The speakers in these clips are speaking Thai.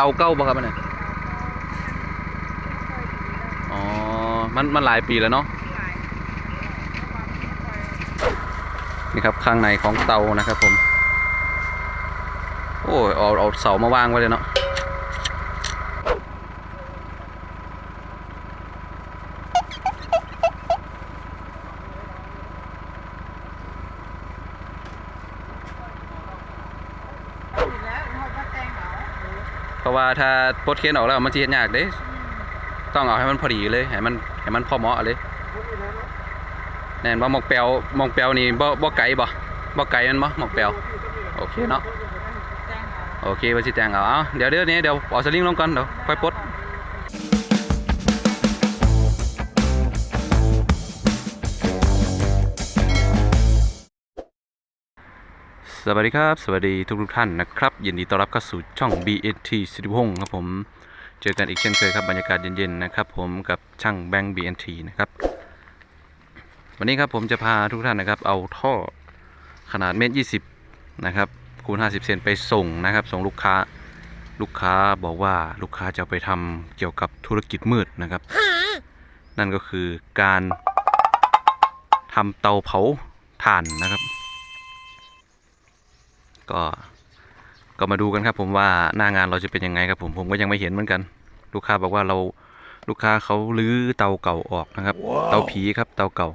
เตาเก้าบ่ครับมันเนี่ยอ๋อ มันมันหลายปีแล้วเนาะ นี่ครับข้างในของเตานะครับผม โอ้ยเอาเอาเสามาวางไว้เลยเนาะ ราะว่าถ้าปลดเคนออกแล้วมันจะเฮ็ดยากเด้ ต้องเอาให้มันพอดีเลยให้มันให้มันพอเหมาะเลยแน่นว่าหมกแปวหมกแปวนี่บ่บ่ไกลบ่บ่ไกลมันบ่หมกแปวโอเคเนาะโอเคว่าสิแจงเอาเอาเดี๋ยวเดี๋ยวนี้เดี๋ยวเอาสลิงลงก่อนเดี๋ยวค่อยปลด สวัสดีครับ สวัสดีทุกทุกท่านนะครับ ยินดีต้อนรับเข้าสู่ช่อง BNT สิริพงศ์ครับผม เจอกันอีกเช่นเคยครับบรรยากาศเย็นๆนะครับผมกับช่างแบงค์ BNT นะครับวันนี้ครับผมจะพาทุกท่านนะครับ เอาท่อขนาดเมตรยี่สิบนะครับคูณ 50 เซนไปส่งนะครับ ส่งลูกค้าลูกค้าบอกว่าลูกค้าจะไปทำเกี่ยวกับธุรกิจมืดนะครับ นั่นก็คือการทำเตาเผาถ่านนะครับ ก็ก็มาดูกันครับผมว่าหน้างานเราจะเป็นยังไงครับผมผมก็ยังไม่เห็นเหมือนกัน ลูกค้าบอกว่าเราลูกค้าเขาลื้อเตาเก่าออกนะครับ เตาผีครับเตาเก่า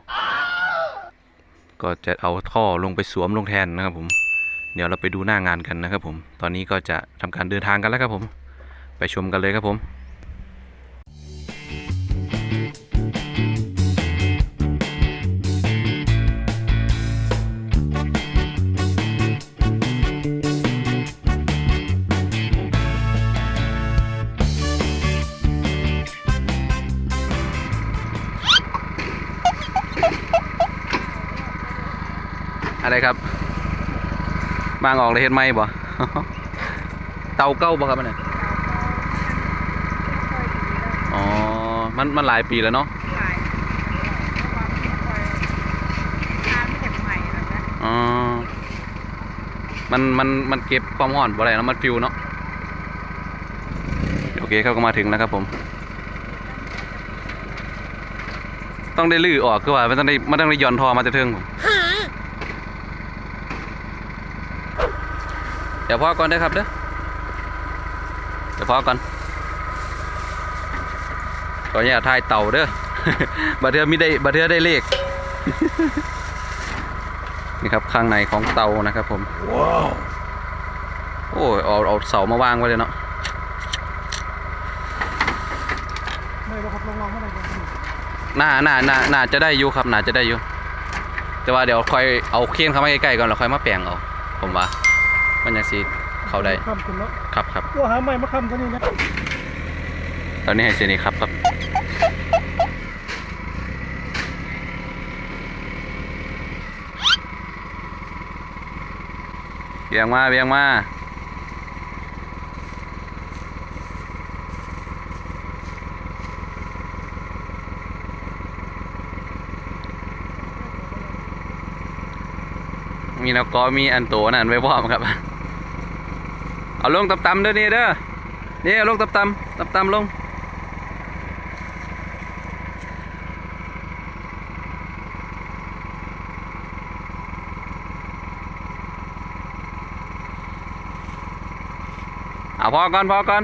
ก็จะเอาท่อลงไปสวมลงแทนนะครับผมเดี๋ยวเราไปดูหน้างานกันนะครับผม ตอนนี้ก็จะทำการเดินทางกันแล้วครับผม ไปชมกันเลยครับผม อะไรครับ บางออกเลยเฮ็ดไหมบ่ เตาเก้าบ่ครับอันเนี่ยอ๋อ มันมันหลายปีแล้วเนาะอ๋อ มันมันมันเก็บความร้อนบ่ได้เนาะมันฟิวเนาะ โอเคเขาก็มาถึงแล้วครับผมต้องได้ลื้อออกคือว่ามันต้องได้มันต้องได้หย่อนทอมาจะเทิงผม เดี๋ยวพ่อก่อนได้อครับเด้อเดี๋ยวพ่อก่อนขออนุญาตถ่ายเต่าเด้อบัดเทือมีได้บัดเทือได้เลขนี่ครับข้างในของเตานะครับผมว้าวโอ้ยเอาเอาเสามาวางไว้เลยเนาะไม่ว่าครับลองลองเท่าไหร่กันน่าน่าน่าน่าจะได้อยู่ครับน่าจะได้อยู่แต่ว่าเดี๋ยวค่อยเอาเคียนเข้ามาใกล้ๆก่อนแล้วค่อยมาแปลงเอาผมว่า มันยังสิเข้าได้คำคุณเนาะครับครับว่าหาไม่มาคำตัวนี้นะตอนนี้ให้เซนี่ครับครับเบียงมาเบียงมามีนกกอมีอันโตนั่นไว้พร้อมครับ เอาลงตับๆเด้อนี่เด้อนี่ลงตับตำตับตำลงเอาพอก่อนพอก่อน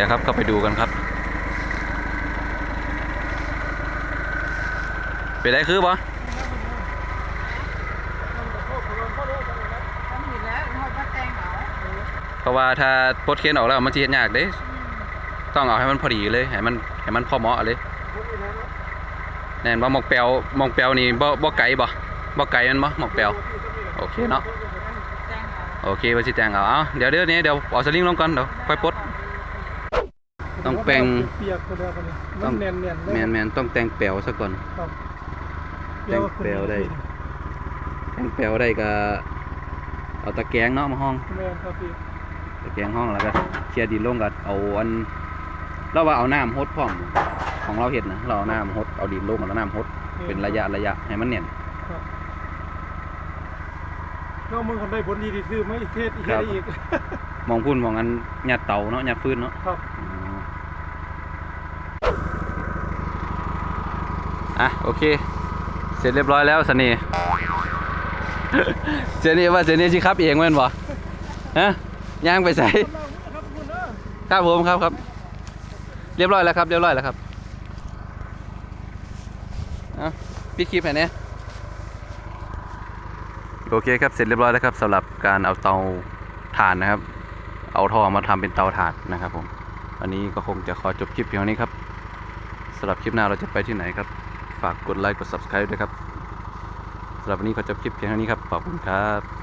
ดี๋ยวครับเข้าไปดูกันครับไปได้คือบอเพราะว่าถ้าปลดเคนออกแล้วมันสิเฮ็ดยากเด้ ต้องเอาให้มันพอดีเลยให้มันให้มันพอเหมาะเลยแน่นว่าหมกแปวหมกแปวนี่บ่บ่ไกลบ่บ่ไกลมันบ่หมกแปวโอเคเนาะโอเคว่าสิแจงเอาเอาเดี๋ยวเดี๋ยวนี้เดี๋ยวเอาสลิงลงก่อนเดี๋ยวค่อยปลด ต้องแปลง เปียกก็ได้กันนี่ต้มัอง นแน่นๆเลยแมนแมนต้องแต่งแปลวซะก่อน ครับแต่งแปลวได้ แต่งแปลวได้ก็เอาตะแกรงเนาะมาห้อง แม่นครับพี่ตะแกรงห้องแล้วก็เคลียร์ดินลงก็เอาอันเราว่าเอาน้ำฮดพร้อมของเราเห็ดนะเราเอาน้ำฮดเอาดินลงแล้วน้ำฮดเป็นระยะระยะให้มันเนียน ครับนอกมึงคนได้ผลดีที่ซื้อไม่เทศอีกครับอีก มองพุ่นมองอันหยัดเตาเนาะหยัดฟืนเนาะครับ อะโอเค เสร็จเรียบร้อยแล้วสนีเสนีว่าเสนีสิครับเองแม่นบ่ฮะย่างไปใส่ครับผมครับครับ เรียบร้อยแล้วครับ เรียบร้อยแล้วครับอะพี่คลิปให้เนี่ยโอเคครับเสร็จเรียบร้อยแล้วครับสำหรับการเอาเตาถ่านนะครับ เอาท่อมาทำเป็นเตาถ่านนะครับผมอันนี้ก็คงจะขอจบคลิปเพียงนี้ครับสำหรับคลิปหน้าเราจะไปที่ไหนครับ ฝากกดไลค์กด subscribe ด้วยครับสำหรับวันนี้ขอจบคลิปเพียงเท่านี้ครับขอบคุณครับ